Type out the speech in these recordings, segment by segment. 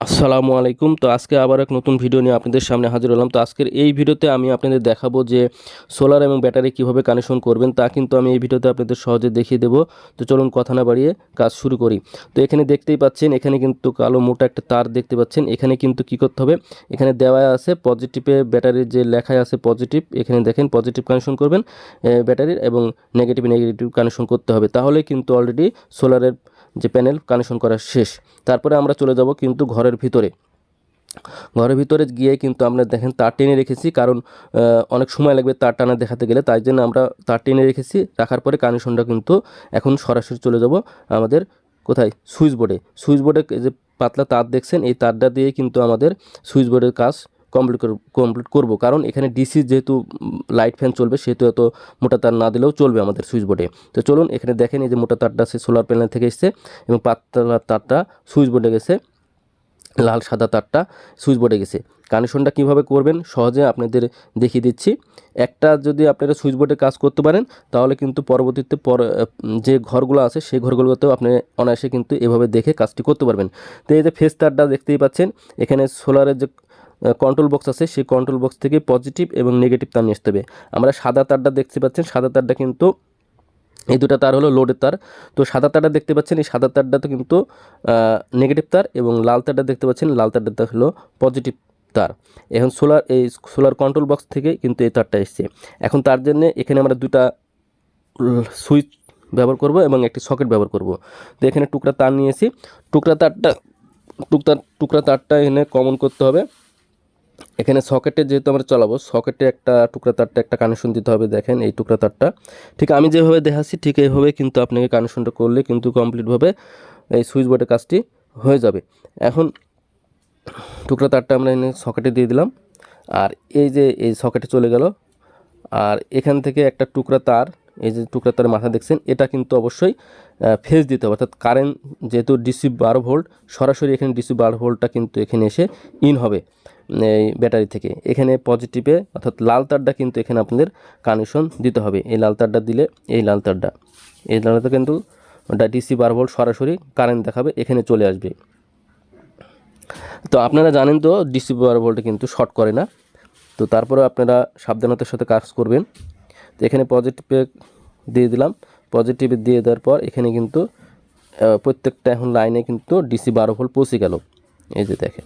আসসালামু আলাইকুম। তো আজকে আবার এক নতুন ভিডিও নিয়ে আপনাদের সামনে হাজির হলাম। তো আজকের এই ভিডিওতে আমি আপনাদের দেখাবো যে সোলার এবং ব্যাটারি কীভাবে কানেকশন করবেন, তা কিন্তু আমি এই ভিডিওতে আপনাদের সহজে দেখিয়ে দেবো। তো চলুন কথা না বাড়িয়ে কাজ শুরু করি। তো এখানে দেখতেই পাচ্ছেন, এখানে কিন্তু কালো মোটা একটা তার দেখতে পাচ্ছেন। এখানে কিন্তু কি করতে হবে? এখানে দেওয়া আছে পজিটিভে ব্যাটারির যে লেখায় আছে পজিটিভ এখানে দেখেন পজিটিভ কানেকশন করবেন ব্যাটারির এবং নেগেটিভ নেগেটিভ কানেকশন করতে হবে। তাহলে কিন্তু অলরেডি সোলারের যে প্যানেল কানেকশন করা শেষ। তারপরে আমরা চলে যাব কিন্তু ঘরের ভিতরে। ঘরের ভিতরে গিয়ে কিন্তু আমরা দেখেন তার টেনে রেখেছি, কারণ অনেক সময় লাগবে তার টানা দেখাতে গেলে। তাই জন্য আমরা তার টেনে রেখেছি, রাখার পরে কানেকশনটা কিন্তু এখন সরাসরি চলে যাব আমাদের কোথায়? সুইচ বোর্ডে। সুইচ বোর্ডে যে পাতলা তার দেখছেন, এই তারটা দিয়ে কিন্তু আমাদের সুইচ বোর্ডের কাজ কমপ্লিট কমপ্লিট করব। কারণ এখানে ডিসি যেহেতু লাইট ফ্যান চলবে, সেহেতু এত মোটা তার না দিলেও চলবে আমাদের সুইচ বোর্ডে তো চলুন, এখানে দেখেন এই যে মোটা তারটা সে সোলার প্যানেল থেকে এসছে এবং পাতলা তারটা সুইচ বোর্ডে গেছে, লাল সাদা তারটা সুইচ বোর্ডে গেছে। কানেকশনটা কীভাবে করবেন? সহজে আপনাদের দেখিয়ে দিচ্ছি। একটা যদি আপনারা সুইচ বোর্ডে কাজ করতে পারেন, তাহলে কিন্তু পরবর্তীতে পর যে ঘরগুলো আছে, সেই ঘরগুলোতেও আপনি অনায়াসে কিন্তু এভাবে দেখে কাজটি করতে পারবেন। তো এই যে ফেস তারটা দেখতেই পাচ্ছেন, এখানে সোলারের যে কন্ট্রোল বক্স আছে, সেই কন্ট্রোল বক্স থেকে পজিটিভ এবং নেগেটিভ তার নিয়ে আসতে হবে। আমরা সাদা তারটা দেখতে পাচ্ছেন, সাদা তারটা কিন্তু এই দুটো তার হলো লোডের তার। তো সাদা তারটা দেখতে পাচ্ছেন, এই সাদা তারটা তো কিন্তু নেগেটিভ তার এবং লাল তারটা দেখতে পাচ্ছেন, লাল তারটা হলো পজিটিভ তার। এখন সোলার এই সোলার কন্ট্রোল বক্স থেকে কিন্তু এই তারটা এসছে। এখন তার জন্য এখানে আমরা দুটা সুইচ ব্যবহার করব এবং একটি সকেট ব্যবহার করব। তো এখানে টুকরা তার নিয়েছি টুকরা তারটা, টুকরা টুকরা তারটা এখানে কমন করতে হবে। এখানে সকেটে যেহেতু আমরা চালাবো, সকেটে একটা টুকরা তারটা, একটা কানেকশন দিতে হবে দেখেন এই টুকরা তারটা। ঠিক আমি যেভাবে দেখাচ্ছি ঠিক এইভাবে কিন্তু আপনাকে কানেকশনটা করলে কিন্তু কমপ্লিটভাবে এই সুইচ বোর্ডের কাজটি হয়ে যাবে। এখন টুকরা তারটা আমরা এনে সকেটে দিয়ে দিলাম। আর এই যে এই সকেটে চলে গেল আর এখান থেকে একটা টুকরা তার, এই যে টুকরা তার মাথা দেখছেন, এটা কিন্তু অবশ্যই ফেজ দিতে হবে। অর্থাৎ কারেন্ট যেহেতু ডিসি বারো ভোল্ট সরাসরি এখানে ডিসি বারো ভোল্টটা কিন্তু এখানে এসে ইন হবে এই ব্যাটারি থেকে। এখানে পজিটিভে অর্থাৎ লাল তারটা কিন্তু এখানে আপনাদের কানেকশন দিতে হবে। এই লাল তারটা দিলে এই লাল তারটা, এই লাল তারটা কিন্তু ডিসি বারো ভোল্ট সরাসরি কারেন্ট দেখাবে, এখানে চলে আসবে। তো আপনারা জানেন তো ডিসি বারো ভোল্টে কিন্তু শর্ট করে না। তো তারপরে আপনারা সাবধানতার সাথে কাজ করবেন। তো এখানে পজিটিভে দিয়ে দিলাম। পজিটিভে দিয়ে দেওয়ার পর এখানে কিন্তু প্রত্যেকটা এখন লাইনে কিন্তু ডিসি বারো ভোল্ট পৌঁছে গেল। এই যে দেখেন,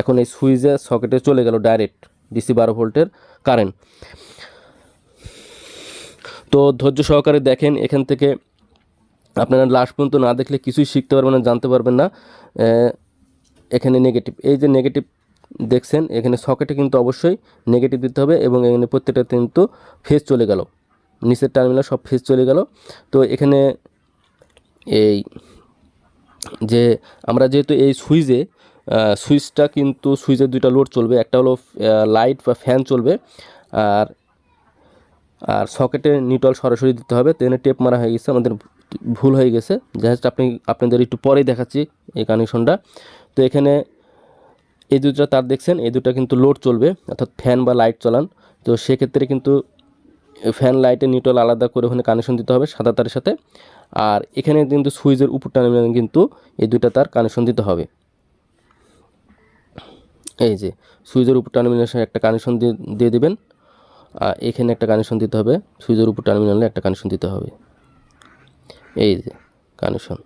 এখন এই সুইচে সকেটে চলে গেল ডাইরেক্ট ডিসি বারো ভোল্টের কারেন্ট তো ধৈর্য সহকারে দেখেন, এখান থেকে আপনারা লাস্ট পর্যন্ত না দেখলে কিছুই শিখতে পারবেন না, জানতে পারবেন না। এখানে নেগেটিভ এই যে নেগেটিভ দেখছেন, এখানে সকেটে কিন্তু অবশ্যই নেগেটিভ দিতে হবে এবং এখানে প্রত্যেকটা কিন্তু ফেজ চলে গেল। নিচের টার্মিনাল সব ফেজ চলে গেল। তো এখানে এই যে আমরা যেহেতু এই সুইচে সুইচটা কিন্তু সুইচের দুইটা লোড চলবে। একটা হলো লাইট বা ফ্যান চলবে আর আর সকেটে নিউট্রাল সরাসরি দিতে হবে। তো টেপ মারা হয়ে গেছে, আমাদের ভুল হয়ে গেছে। জাস্ট আপনি, আপনাদের একটু পরেই দেখাচ্ছি এই কানেকশনটা তো এখানে এই দুটো তার দেখছেন, এই দুটো কিন্তু লোড চলবে, অর্থাৎ ফ্যান বা লাইট চলান। তো সেক্ষেত্রে কিন্তু ফ্যান লাইটে নিউট্রাল আলাদা করে ওখানে কানেকশন দিতে হবে সাদা তারের সাথে। আর এখানে কিন্তু সুইচের উপর টার্মিনাল কিন্তু এই দুটো তার কানেকশন দিতে হবে। এই যে সুইচের উপর টার্মিনালের সাথে একটা কানেকশন দিয়ে দিয়ে দেবেন। আর এখানে একটা কানেকশন দিতে হবে সুইচের উপর টার্মিনালে একটা কানেকশন দিতে হবে। এই যে কানেকশন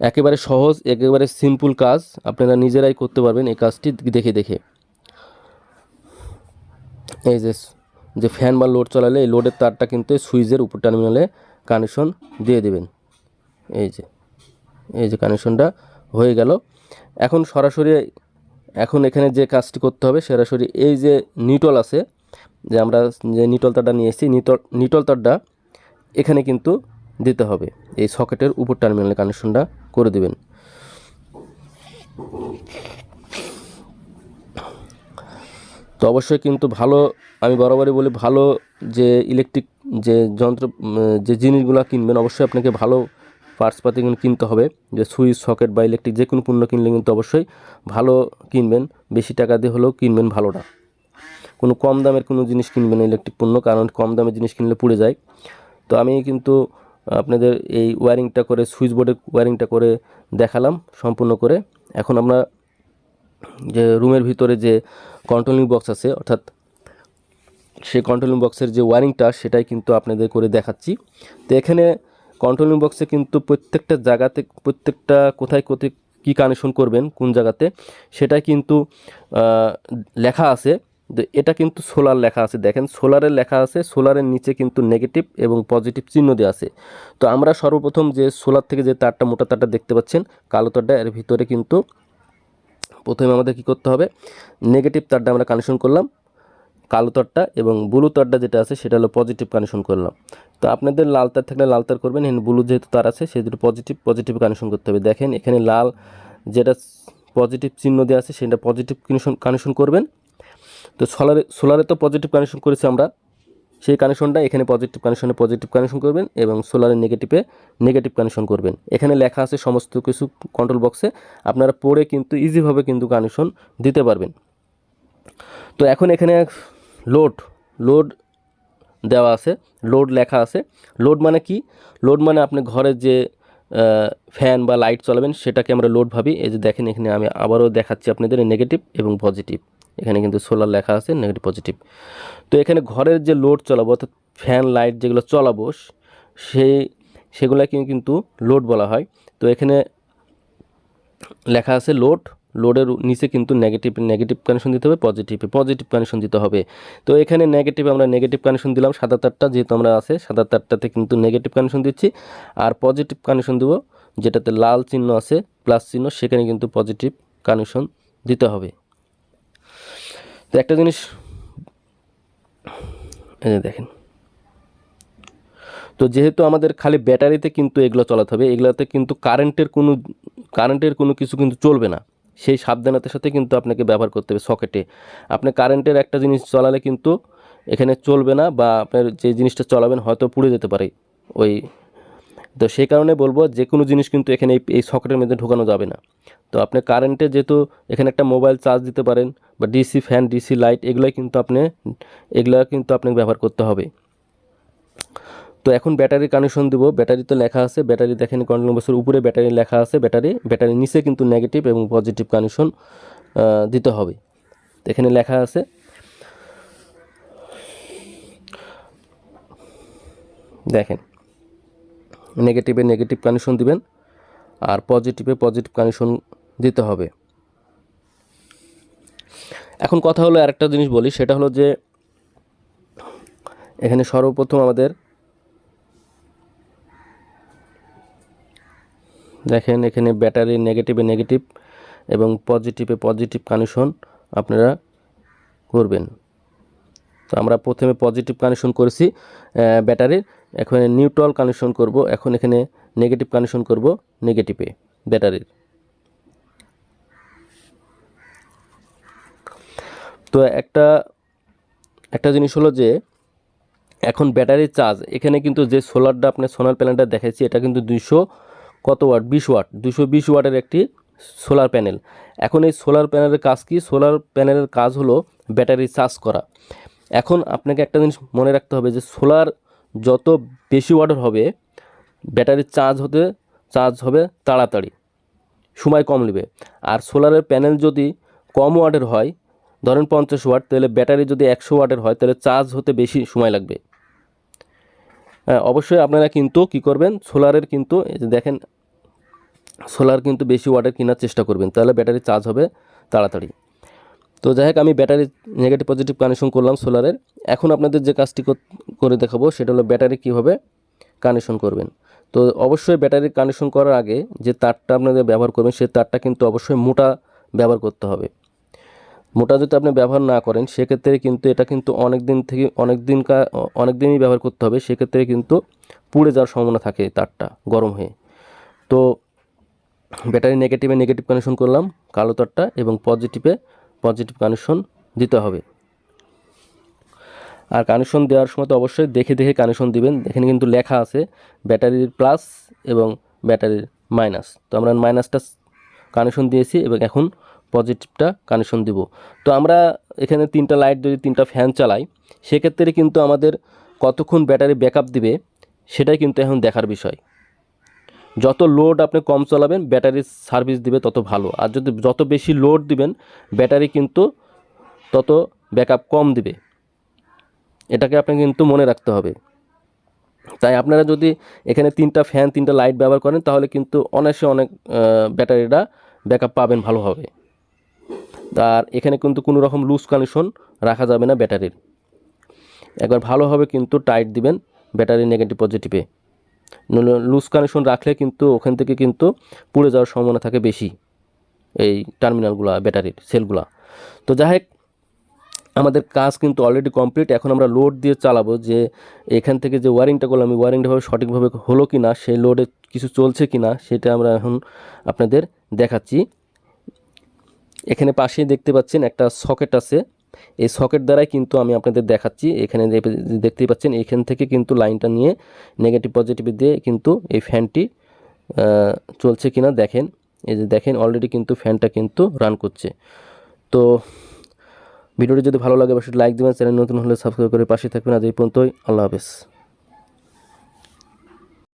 একেবারে সহজ, একেবারে সিম্পল কাজ। আপনারা নিজেরাই করতে পারবেন এই কাজটি দেখে দেখে। এই যে যে ফ্যান বা লোড চালালে এই লোডের তারটা কিন্তু সুইচের উপর টার্মিনালে কানেকশন দিয়ে দেবেন। এই যে এই যে কানেকশনটা হয়ে গেল। এখন সরাসরি, এখন এখানে যে কাজটি করতে হবে, সরাসরি এই যে নিটল আছে, যে আমরা যে নিটল তারটা নিয়ে এসেছি নিটল নিটল তারটা এখানে কিন্তু দিতে হবে। এই সকেটের উপর টার্মিনালে কানেকশনটা করে দেবেন। তো অবশ্যই কিন্তু ভালো, আমি বরাবরই বলি ভালো যে ইলেকট্রিক যে যন্ত্র, যে জিনিসগুলো কিনবেন, অবশ্যই আপনাকে ভালো পার্টসপাতি কিন্তু হবে। যে সুইচ, সকেট বা ইলেকট্রিক যে কোনো পণ্য কিনলে কিন্তু অবশ্যই ভালো কিনবেন। বেশি টাকা দিয়ে হলেও কিনবেন ভালোটা। কোনো কম দামের কোনো জিনিস কিনবেন ইলেকট্রিক পণ্য, কারণ কম দামের জিনিস কিনলে পুড়ে যায়। তো আমি কিন্তু আপনাদের এই ওয়্যারিংটা করে, সুইচ বোর্ডের ওয়্যারিংটা করে দেখালাম সম্পূর্ণ করে। এখন আমরা যে রুমের ভিতরে যে কন্ট্রোলিং বক্স আছে, অর্থাৎ সেই কন্ট্রোলিং বক্সের যে ওয়ারিংটা, সেটাই কিন্তু আপনাদের করে দেখাচ্ছি। তো এখানে কন্ট্রোলিং বক্সে কিন্তু প্রত্যেকটা জায়গাতে, প্রত্যেকটা কোথায় কোথায় কী কানেকশন করবেন, কোন জায়গাতে সেটা কিন্তু লেখা আছে। এটা কিন্তু সোলার লেখা আছে। দেখেন সোলারের লেখা আছে, সোলারের নিচে কিন্তু নেগেটিভ এবং পজিটিভ চিহ্ন দেওয়া আছে। তো আমরা সর্বপ্রথম যে সোলার থেকে যে তারটা, মোটা তারটা দেখতে পাচ্ছেন, কালো তারটা, এর ভিতরে কিন্তু প্রথমে আমাদের কি করতে হবে নেগেটিভ তারটা আমরা কানেকশন করলাম, কালো তারটা এবং ব্লু তারটা যেটা আছে, সেটা হলো পজিটিভ কানেকশন করলাম। তো আপনাদের লাল তার থাকলে লাল তার করবেন, এখানে ব্লু যেহেতু তার আছে, সেহেতু পজিটিভ পজিটিভ কানেকশন করতে হবে। দেখেন, এখানে লাল যেটা পজিটিভ চিহ্ন দেওয়া আছে, সেটা পজিটিভ কানেকশন কানেকশন করবেন। তো সোলারে সোলারে তো পজিটিভ কানেকশন করেছি আমরা। সেই কানেকশনটা এখানে পজিটিভ কানেকশনে পজিটিভ কানেকশন করবেন এবং সোলারের নেগেটিভে নেগেটিভ কানেকশন করবেন। এখানে লেখা আছে সমস্ত কিছু কন্ট্রোল বক্সে আপনারা পড়ে কিন্তু ইজিভাবে কিন্তু কানেকশন দিতে পারবেন। তো এখন এখানে লোড লোড দেওয়া আছে। লোড লেখা আছে। লোড মানে কি? লোড মানে আপনি ঘরে যে ফ্যান বা লাইট চালাবেন, সেটাকে আমরা লোড ভাবি। এই যে দেখেন এখানে আমি আবারও দেখাচ্ছি আপনাদের নেগেটিভ এবং পজিটিভ এখানে কিন্তু সোলার লেখা আছে নেগেটিভ পজিটিভ তো এখানে ঘরের যে লোড চলাবো, অর্থাৎ ফ্যান লাইট যেগুলো চলাবো, সেই সেগুলোকে কিন্তু লোড বলা হয়। তো এখানে লেখা আছে লোড লোডের নিচে কিন্তু নেগেটিভ নেগেটিভ কানেকশন দিতে হবে পজিটিভে পজিটিভ কানেকশন দিতে হবে। তো এখানে নেগেটিভ আমরা নেগেটিভ কানেকশন দিলাম সাদা তারটা যেহেতু আমরা আছে সাদা তারটাতে কিন্তু নেগেটিভ কানেকশন দিচ্ছি। আর পজিটিভ কানেকশন দেবো, যেটাতে লাল চিহ্ন আছে প্লাস চিহ্ন, সেখানে কিন্তু পজিটিভ কানেকশন দিতে হবে। তো একটা জিনিস, এই যে দেখেন। তো যেহেতু আমাদের খালি ব্যাটারিতে কিন্তু এগুলো চালাতে হবে, এগুলোতে কিন্তু কারেন্টের কোনো কারেন্টের কোনো কিছু কিন্তু চলবে না। সেই সাবধানতার সাথে কিন্তু আপনাকে ব্যবহার করতে হবে সকেটে। আপনি কারেন্টের একটা জিনিস চালালে কিন্তু এখানে চলবে না বা আপনার যে জিনিসটা চলাবেন হয়তো পুড়ে যেতে পারে ওই। তো সেই কারণে বলব যে কোনো জিনিস কিন্তু এখানে এই- এই সকেটের মধ্যে ঢোকানো যাবে না। তো আপনি কারেন্টে যেহেতু এখানে একটা মোবাইল চার্জ দিতে পারেন বা ডিসি ফ্যান ডিসি লাইট এগুলোই কিন্তু আপনি, এগুলো কিন্তু আপনাকে ব্যবহার করতে হবে। তো এখন ব্যাটারি কানেকশন দেবো। ব্যাটারি তো লেখা আছে, ব্যাটারি দেখেন কন্ট্রোল বক্সের উপরে ব্যাটারি লেখা আছে, ব্যাটারি, ব্যাটারির নিচে কিন্তু নেগেটিভ এবং পজিটিভ কানেকশন দিতে হবে। এখানে লেখা আছে। দেখেন নেগেটিভে নেগেটিভ কানেকশন দিবেন, আর পজিটিভে পজিটিভ কানেকশন দিতে হবে। এখন কথা হলো আরেকটা জিনিস বলি, সেটা হলো যে এখানে সর্বপ্রথম আমাদের দেখেন এখানে ব্যাটারি নেগেটিভে নেগেটিভ এবং পজিটিভে পজিটিভ কানেকশন আপনারা করবেন। তো আমরা প্রথমে পজিটিভ কানেকশন করেছি ব্যাটারির, এখন নিউট্রাল কানেকশন করব, এখন এখানে নেগেটিভ কানেকশন করব নেগেটিভে ব্যাটারির। তো একটা একটা জিনিস হলো যে, এখন ব্যাটারি চার্জ, এখানে কিন্তু যে সোলারটা আপনার সোলার প্যানেলটা দেখাচ্ছি এটা কিন্তু দুইশো কত ওয়াট? বিশ ওয়াট। দুশো বিশ ওয়াটের একটি সোলার প্যানেল। এখন এই সোলার প্যানেলের কাজ কি? সোলার প্যানেলের কাজ হলো ব্যাটারি চার্জ করা। এখন আপনাকে একটা জিনিস মনে রাখতে হবে যে, সোলার যত বেশি ওয়াটের হবে ব্যাটারি চার্জ হতে, চার্জ হবে তাড়াতাড়ি। সময় কম নেবে। আর সোলারের প্যানেল যদি কম ওয়াটের হয় ধরেন পঞ্চাশ ওয়াট, তাহলে ব্যাটারি যদি একশো ওয়াটের হয়, তাহলে চার্জ হতে বেশি সময় লাগবে। হ্যাঁ অবশ্যই আপনারা কিন্তু কি করবেন, সোলারের কিন্তু দেখেন, সোলার কিন্তু বেশি ওয়াটের কেনার চেষ্টা করবেন, তাহলে ব্যাটারি চার্জ হবে তাড়াতাড়ি। তো যাই হোক, আমি ব্যাটারি নেগেটিভ পজিটিভ কানেকশন করলাম সোলারের। এখন আপনাদের যে কাজটি করে দেখাবো, সেটা হলো ব্যাটারি কীভাবে কানেকশন করবেন। তো অবশ্যই ব্যাটারি কানেকশন করার আগে যে তারটা আপনাদের ব্যবহার করবেন সেই তারটা কিন্তু অবশ্যই মোটা ব্যবহার করতে হবে। মোটা যদি আপনি ব্যবহার না করেন, সেক্ষেত্রে কিন্তু এটা কিন্তু অনেক দিন থেকে অনেক দিন কা অনেক দিনই ব্যবহার করতে হবে, সেক্ষেত্রে কিন্তু পুড়ে যাওয়ার সম্ভাবনা থাকে তারটা গরম হয়ে। তো ব্যাটারি নেগেটিভে নেগেটিভ কানেকশন করলাম, কালো তারটা এবং পজিটিভে পজিটিভ কানেকশন দিতে হবে। আর কানেকশন দেওয়ার সময় তো অবশ্যই দেখে দেখে কানেকশন দিবেন, এখানে কিন্তু লেখা আছে ব্যাটারির প্লাস এবং ব্যাটারির মাইনাস তো আমরা মাইনাসটা কানেকশন দিয়েছি এবং এখন পজিটিভটা কানেকশন দিব। তো আমরা এখানে তিনটা লাইট যদি তিনটা ফ্যান চালাই, সেক্ষেত্রে কিন্তু আমাদের কতক্ষণ ব্যাটারি ব্যাকআপ দিবে, সেটাই কিন্তু এখন দেখার বিষয়। যত লোড আপনি কম চালাবেন ব্যাটারির সার্ভিস দিবে তত ভালো। আর যদি যত বেশি লোড দিবেন, ব্যাটারি কিন্তু তত ব্যাকআপ কম দিবে। এটাকে আপনি কিন্তু মনে রাখতে হবে। তাই আপনারা যদি এখানে তিনটা ফ্যান তিনটা লাইট ব্যবহার করেন, তাহলে কিন্তু অনায়াসে অনেক ব্যাটারিটা ব্যাকআপ পাবেন ভালোভাবে। আর এখানে কিন্তু কোনো রকম লুজ কানেকশন রাখা যাবে না ব্যাটারির। একবার ভালোভাবে কিন্তু টাইট দিবেন ব্যাটারি নেগেটিভ পজিটিভে লুজ কানেকশন রাখলে কিন্তু ওখান থেকে কিন্তু পুড়ে যাওয়ার সম্ভাবনা থাকে বেশি এই টার্মিনালগুলা ব্যাটারির সেলগুলা তো যাই হোক, আমাদের কাজ কিন্তু অলরেডি কমপ্লিট এখন আমরা লোড দিয়ে চালাবো যে এখান থেকে যে ওয়ারিংটা করলাম, এই ওয়ারিংটাভাবে সঠিকভাবে হলো কি না সেই লোডে কিছু চলছে কি না সেটা আমরা এখন আপনাদের দেখাচ্ছি। এখানে পাশেই দেখতে পাচ্ছেন একটা সকেট আছে। এই সকেট দ্বারাই কিন্তু আমি আপনাদের দেখাচ্ছি। এখানে দেখতেই পাচ্ছেন, এখান থেকে কিন্তু লাইনটা নিয়ে নেগেটিভ পজিটিভ দিয়ে কিন্তু এই ফ্যানটি চলছে কিনা দেখেন। এই যে দেখেন অলরেডি কিন্তু ফ্যানটা কিন্তু রান করছে। তো ভিডিওটি যদি ভালো লাগে, অবশ্যই লাইক দেবেন, চ্যানেল নতুন হলে সাবস্ক্রাইব করে পাশে থাকবেন। আজ এই পর্যন্তই, আল্লাহ হাফেজ।